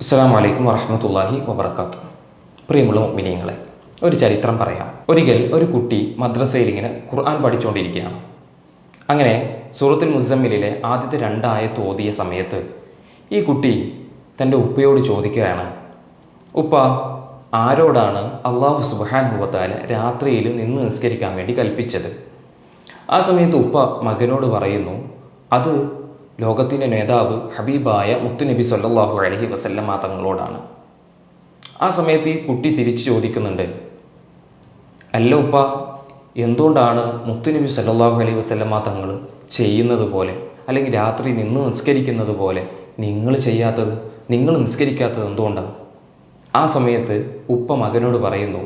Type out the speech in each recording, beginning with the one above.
അസ്സാം വലൈക്കും വറഹമത്തല്ലാഹി വബർക്കാത്തു പ്രിയമുള്ള മിനിയങ്ങളെ ഒരു ചരിത്രം പറയാം. ഒരിക്കൽ ഒരു കുട്ടി മദ്രസയിൽ ഇങ്ങനെ ഖുർആൻ പഠിച്ചുകൊണ്ടിരിക്കുകയാണ് അങ്ങനെ സൂറത്തുൽ മുസമ്മിലിലെ ആദ്യത്തെ രണ്ടായ തോതിയ സമയത്ത് ഈ കുട്ടി തന്റെ ഉപ്പയോട് ചോദിക്കുകയാണ് ഉപ്പ ആരോടാണ് അള്ളാഹു സുബാൻ ഹുബത്താൽ രാത്രിയിൽ നിന്ന് നിസ്കരിക്കാൻ വേണ്ടി കൽപ്പിച്ചത്? ആ സമയത്ത് ഉപ്പ മകനോട് പറയുന്നു അത് ലോകത്തിന്റെ നേതാവ് ഹബീബായ മുത്തുനബി സല്ലാഹു അലഹി വസല്ലമ തങ്ങളോടാണ്. ആ സമയത്ത് ഈ കുട്ടി തിരിച്ചു ചോദിക്കുന്നുണ്ട് അല്ല ഉപ്പ എന്തുകൊണ്ടാണ് മുത്തുനബി സല്ലാഹു അലൈഹി വസല്ലമ തങ്ങൾ ചെയ്യുന്നത് പോലെ അല്ലെങ്കിൽ രാത്രി നിന്ന് നിസ്കരിക്കുന്നത് പോലെ നിങ്ങൾ ചെയ്യാത്തത് നിങ്ങൾ നിസ്കരിക്കാത്തത് എന്തുകൊണ്ടാണ് ആ സമയത്ത് ഉപ്പ മകനോട് പറയുന്നു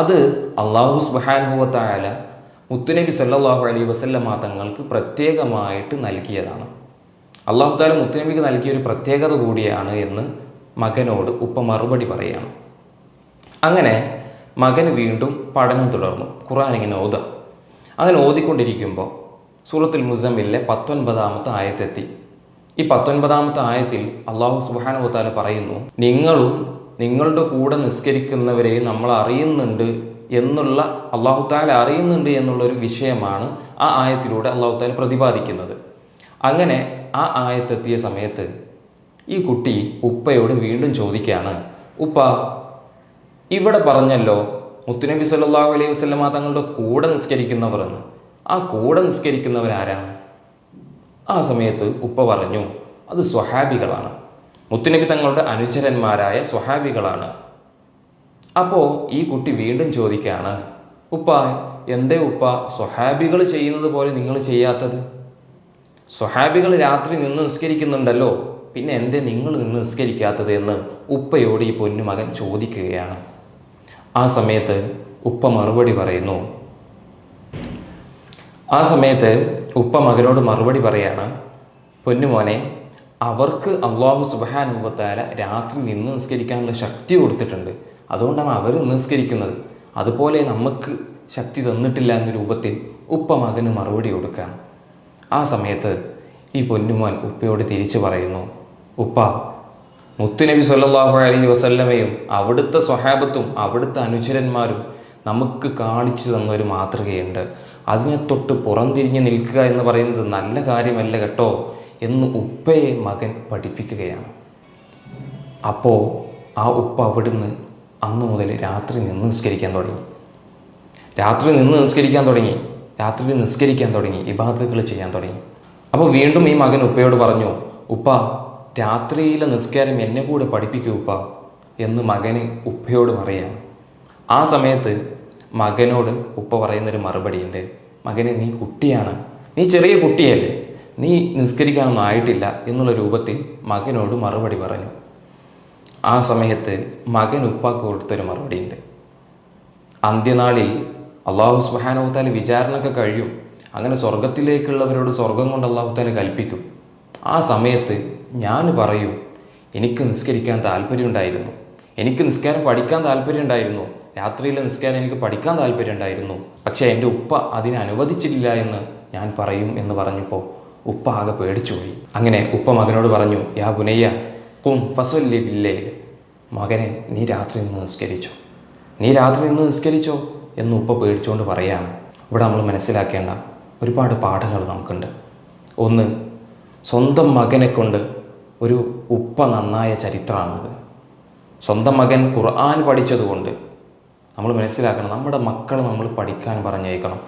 അത് അള്ളാഹു സുബാനുഭവത്തായാല മുത്തുനബി സല്ലാഹു അലൈഹി വസല്ലമ തങ്ങൾക്ക് പ്രത്യേകമായിട്ട് നൽകിയതാണ്. അള്ളാഹു താല മുത്തുനബിക്ക് നൽകിയ ഒരു പ്രത്യേകത കൂടിയാണ് എന്ന് മകനോട് ഉപ്പ മറുപടി പറയുകയാണ് അങ്ങനെ മകൻ വീണ്ടും പഠനം തുടർന്നു. ഖുർആൻ ഇങ്ങനെ ഓത. അങ്ങനെ ഓതിക്കൊണ്ടിരിക്കുമ്പോൾ സൂറത്തുൽ മുസമ്മിലെ പത്തൊൻപതാമത്തെ ആയത്തെത്തി. ഈ പത്തൊൻപതാമത്തെ ആയത്തിൽ അള്ളാഹു സുബാന ഉത്താല പറയുന്നു നിങ്ങളും നിങ്ങളുടെ കൂടെ നിസ്കരിക്കുന്നവരെയും നമ്മൾ അറിയുന്നുണ്ട് എന്നുള്ള അള്ളാഹു താല അറിയുന്നുണ്ട് എന്നുള്ളൊരു വിഷയമാണ് ആ ആയത്തിലൂടെ അള്ളാഹു താല പ്രതിപാദിക്കുന്നത്. അങ്ങനെ ആ ആയത്തെത്തിയ സമയത്ത് ഈ കുട്ടി ഉപ്പയോട് വീണ്ടും ചോദിക്കുകയാണ് ഉപ്പ ഇവിടെ പറഞ്ഞല്ലോ മുത്തുനബി സല്ലാഹു അലൈഹി വസ്ലമ തങ്ങളുടെ കൂടെ നിസ്കരിക്കുന്നവർ എന്ന്. ആ കൂടെ നിസ്കരിക്കുന്നവരാരാണ് ആ സമയത്ത് ഉപ്പ പറഞ്ഞു അത് സ്വഹാബികളാണ്. മുത്തുനബി തങ്ങളുടെ അനുചരന്മാരായ സ്വഹാബികളാണ്. അപ്പോൾ ഈ കുട്ടി വീണ്ടും ചോദിക്കുകയാണ് ഉപ്പ എന്തേ ഉപ്പ സ്വഹാബികൾ ചെയ്യുന്നത് പോലെ നിങ്ങൾ ചെയ്യാത്തത്? സ്വഹാബികൾ രാത്രി നിന്ന് നിസ്കരിക്കുന്നുണ്ടല്ലോ. പിന്നെ എന്തേ നിങ്ങൾ നിന്ന് നിസ്കരിക്കാത്തത് എന്ന് ഉപ്പയോട് ഈ പൊന്നുമകൻ ചോദിക്കുകയാണ്. ആ സമയത്ത് ഉപ്പ മറുപടി പറയുന്നു. ആ സമയത്ത് ഉപ്പ മകനോട് മറുപടി പറയാണ്. പൊന്നുമോനെ അവർക്ക് അള്ളാഹു സുബാനുപത്താല രാത്രി നിന്ന് നിസ്കരിക്കാനുള്ള ശക്തി കൊടുത്തിട്ടുണ്ട്. അതുകൊണ്ടാണ് അവർ നിസ്കരിക്കുന്നത്. അതുപോലെ നമുക്ക് ശക്തി തന്നിട്ടില്ല എന്ന രൂപത്തിൽ ഉപ്പ മകന് മറുപടി കൊടുക്കുകയാണ്. ആ സമയത്ത് ഈ പൊന്നുമോൻ ഉപ്പയോട് തിരിച്ചു പറയുന്നു ഉപ്പ മുത്തുനബി സല്ലാഹു അലഹി വസല്ലമയും അവിടുത്തെ സ്വഹാബത്തും അവിടുത്തെ അനുചരന്മാരും നമുക്ക് കാണിച്ചു തന്ന ഒരു മാതൃകയുണ്ട്. അതിനെ തൊട്ട് പുറംതിരിഞ്ഞ് നിൽക്കുക എന്ന് പറയുന്നത് നല്ല കാര്യമല്ല കേട്ടോ എന്ന് ഉപ്പയെ മകൻ പഠിപ്പിക്കുകയാണ്. അപ്പോൾ ആ ഉപ്പ അവിടുന്ന് അന്ന് മുതൽ രാത്രി നിന്ന് നിസ്കരിക്കാൻ തുടങ്ങി. രാത്രി നിന്ന് നിസ്കരിക്കാൻ തുടങ്ങി. രാത്രി നിസ്കരിക്കാൻ തുടങ്ങി ഇബാദത്തുകൾ ചെയ്യാൻ തുടങ്ങി. അപ്പോൾ വീണ്ടും ഈ മകൻ ഉപ്പയോട് പറഞ്ഞു ഉപ്പ രാത്രിയിലെ നിസ്കാരം എന്നെ കൂടെ പഠിപ്പിക്കൂ ഉപ്പ എന്ന് മകന് ഉപ്പയോട് പറയാണ് ആ സമയത്ത് മകനോട് ഉപ്പ പറയുന്നൊരു മറുപടിയുണ്ട്. മകനെ നീ കുട്ടിയാണ്. നീ ചെറിയ കുട്ടിയല്ലേ. നീ നിസ്കരിക്കാനൊന്നും ആയിട്ടില്ല എന്നുള്ള രൂപത്തിൽ മകനോട് മറുപടി പറഞ്ഞു. ആ സമയത്ത് മകൻ ഉപ്പാക്ക് കൊടുത്തൊരു മറുപടിയുണ്ട്. അന്ത്യനാളിൽ അള്ളാഹു സുബാനവത്താൽ വിചാരണയൊക്കെ കഴിയും. അങ്ങനെ സ്വർഗത്തിലേക്കുള്ളവരോട് സ്വർഗം കൊണ്ട് അള്ളാഹുത്താല കൽപ്പിക്കും. ആ സമയത്ത് ഞാൻ പറയും എനിക്ക് നിസ്കരിക്കാൻ താല്പര്യമുണ്ടായിരുന്നു എനിക്ക് നിസ്കാരം പഠിക്കാൻ താല്പര്യമുണ്ടായിരുന്നു രാത്രിയിലെ നിസ്കാരം എനിക്ക് പഠിക്കാൻ താല്പര്യമുണ്ടായിരുന്നു പക്ഷേ എന്റെ ഉപ്പ അതിനെ അനുവദിച്ചില്ല എന്ന് ഞാൻ പറയും എന്ന് പറഞ്ഞപ്പോൾ ഉപ്പ ആകെ പേടിച്ചുപോയി. അങ്ങനെ ഉപ്പ മകനോട് പറഞ്ഞു യാ ബുനയ്യ കും ഫസല്ലേ ബില്ലേ മകനെ നീ രാത്രി നിന്ന് നിസ്കരിച്ചോ. നീ രാത്രി നിന്ന് നിസ്കരിച്ചോ? എന്ന് ഉപ്പ പേടിച്ചുകൊണ്ട് പറയാണ്. ഇവിടെ നമ്മൾ മനസ്സിലാക്കേണ്ട ഒരുപാട് പാഠങ്ങൾ നമുക്കുണ്ട്. ഒന്ന് സ്വന്തം മകനെ കൊണ്ട് ഒരു ഉപ്പ നന്നായ ചരിത്രമാണത്. സ്വന്തം മകൻ ഖുർആൻ പഠിച്ചതുകൊണ്ട് നമ്മൾ മനസ്സിലാക്കണം നമ്മുടെ മക്കളെ നമ്മൾ പഠിക്കാൻ പറഞ്ഞേക്കണം.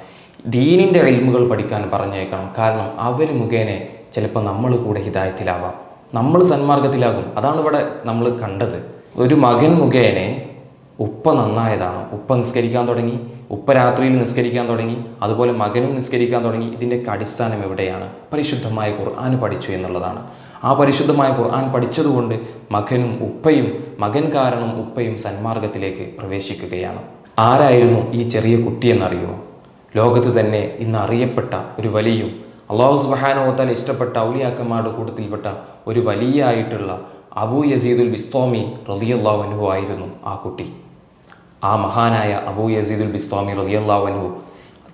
ദീനിന്റെ എൽമുകൾ പഠിക്കാൻ പറഞ്ഞേക്കണം. കാരണം അവർ മുഖേന ചിലപ്പോൾ നമ്മൾ കൂടെ ഹിതായത്തിലാവാം. നമ്മൾ സന്മാർഗത്തിലാകും. അതാണ് ഇവിടെ നമ്മൾ കണ്ടത്. ഒരു മകൻ മുഖേന ഉപ്പ നന്നായതാണ്. ഉപ്പ നിസ്കരിക്കാൻ തുടങ്ങി ഉപ്പ രാത്രിയിൽ നിസ്കരിക്കാൻ തുടങ്ങി അതുപോലെ മകനും നിസ്കരിക്കാൻ തുടങ്ങി. ഇതിന്റെയൊക്കെ അടിസ്ഥാനം എവിടെയാണ്? പരിശുദ്ധമായ ഖുർആൻ പഠിച്ചു എന്നുള്ളതാണ്. ആ പരിശുദ്ധമായ ഖുർആൻ പഠിച്ചതുകൊണ്ട് മകനും ഉപ്പയും മകൻ കാരണം ഉപ്പയും സന്മാർഗത്തിലേക്ക് പ്രവേശിക്കുകയാണ്. ആരായിരുന്നു ഈ ചെറിയ കുട്ടിയെന്നറിയുമോ ലോകത്ത് തന്നെ ഇന്ന് അറിയപ്പെട്ട ഒരു വലിയും അള്ളാഹു സുബാനോത്താൽ ഇഷ്ടപ്പെട്ട ഔലിയാക്കന്മാരുടെ കൂട്ടത്തിൽപ്പെട്ട ഒരു വലിയ ആയിട്ടുള്ള അബു യസീദുൽ ബിസ്തോമി റലിയല്ലാഹു ആയിരുന്നു ആ കുട്ടി. ആ മഹാനായ അബൂ യസീദുൽ ബിസ്വാമി റലിയല്ലാഹു അനുഹു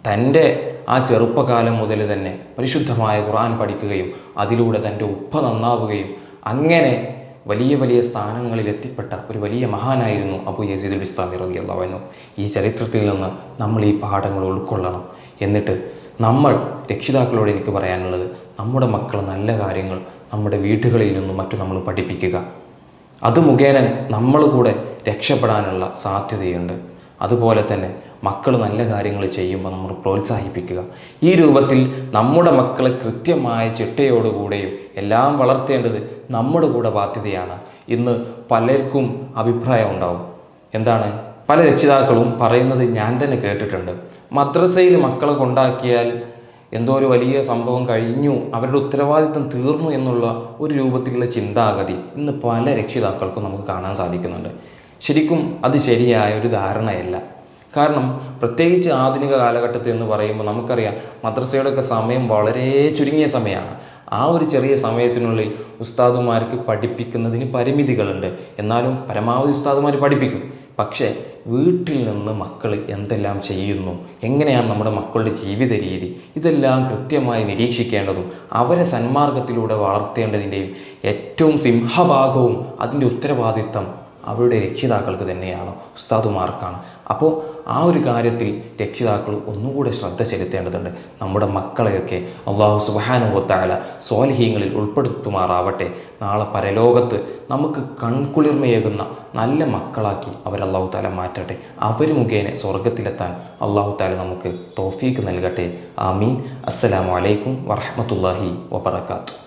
തന്റെ ആ ചെറുപ്പകാലം മുതൽ തന്നെ പരിശുദ്ധമായ ഖുർആൻ പഠിക്കുകയും അതിലൂടെ തന്റെ ഉപ്പ നന്നാവുകയും അങ്ങനെ വലിയ വലിയ സ്ഥാനങ്ങളിൽ എത്തിപ്പെട്ട ഒരു വലിയ മഹാനായിരുന്നു അബു യസീദുൽ ബിസ്വാമി റതി അള്ളാഹുനു ഈ ചരിത്രത്തിൽ നിന്ന് നമ്മൾ ഈ പാഠങ്ങൾ ഉൾക്കൊള്ളണം. എന്നിട്ട് നമ്മൾ രക്ഷിതാക്കളോട് എനിക്ക് പറയാനുള്ളത് നമ്മുടെ മക്കളെ നല്ല കാര്യങ്ങൾ നമ്മുടെ വീടുകളിൽ നിന്നും മറ്റും നമ്മൾ പഠിപ്പിക്കുക. അത് മുഖേന നമ്മൾ കൂടെ രക്ഷപ്പെടാനുള്ള സാധ്യതയുണ്ട്. അതുപോലെ തന്നെ മക്കൾ നല്ല കാര്യങ്ങൾ ചെയ്യുമ്പോൾ നമ്മൾ പ്രോത്സാഹിപ്പിക്കുക. ഈ രൂപത്തിൽ നമ്മുടെ മക്കളെ കൃത്യമായ ചിട്ടയോടുകൂടെയും എല്ലാം വളർത്തേണ്ടത് നമ്മുടെ കൂടെ ബാധ്യതയാണ്. ഇന്ന് പലർക്കും അഭിപ്രായം ഉണ്ടാവും. എന്താണ്? പല രക്ഷിതാക്കളും പറയുന്നത് ഞാൻ തന്നെ കേട്ടിട്ടുണ്ട്. മദ്രസയിൽ മക്കളെ കൊണ്ടാക്കിയാൽ എന്തോ ഒരു വലിയ സംഭവം കഴിഞ്ഞു. അവരുടെ ഉത്തരവാദിത്തം തീർന്നു എന്നുള്ള ഒരു രൂപത്തിലുള്ള ചിന്താഗതി ഇന്ന് പല രക്ഷിതാക്കൾക്കും നമുക്ക് കാണാൻ സാധിക്കുന്നുണ്ട്. ശരിക്കും അത് ശരിയായ ഒരു ധാരണയല്ല. കാരണം പ്രത്യേകിച്ച് ആധുനിക കാലഘട്ടത്തിൽ എന്ന് പറയുമ്പോൾ നമുക്കറിയാം മദ്രസയുടെയൊക്കെ സമയം വളരെ ചുരുങ്ങിയ സമയമാണ്. ആ ഒരു ചെറിയ സമയത്തിനുള്ളിൽ ഉസ്താദുമാർക്ക് പഠിപ്പിക്കുന്നതിന് പരിമിതികളുണ്ട്. എന്നാലും പരമാവധി ഉസ്താദുമാർ പഠിപ്പിക്കും. പക്ഷേ വീട്ടിൽ നിന്ന് മക്കൾ എന്തെല്ലാം ചെയ്യുന്നു? എങ്ങനെയാണ് നമ്മുടെ മക്കളുടെ ജീവിത രീതി? ഇതെല്ലാം കൃത്യമായി നിരീക്ഷിക്കേണ്ടതും അവരെ സന്മാർഗത്തിലൂടെ വളർത്തേണ്ടതിന്റെയും ഏറ്റവും സിംഹഭാഗവും അതിന്റെ ഉത്തരവാദിത്തം അവരുടെ രക്ഷിതാക്കൾക്ക് തന്നെയാണ് ഉസ്താദുമാർക്കാണ്. അപ്പോൾ ആ ഒരു കാര്യത്തിൽ രക്ഷിതാക്കൾ ഒന്നുകൂടെ ശ്രദ്ധ ചെലുത്തേണ്ടതുണ്ട്. നമ്മുടെ മക്കളെയൊക്കെ അള്ളാഹു സുബാനുഭവത്തായ സ്വാലിഹീങ്ങളിൽ ഉൾപ്പെടുത്തുമാറാവട്ടെ. നാളെ പരലോകത്ത് നമുക്ക് കൺകുളിർമയേകുന്ന നല്ല മക്കളാക്കി അവർ അള്ളാഹു താല മാറ്റട്ടെ. അവർ മുഖേന സ്വർഗത്തിലെത്താൻ അള്ളാഹു താല നമുക്ക് തോഫീക്ക് നൽകട്ടെ. ആമീൻ. അസ്സലാമു അലൈക്കും വറഹമത്തല്ലാഹി വബർക്കാത്തു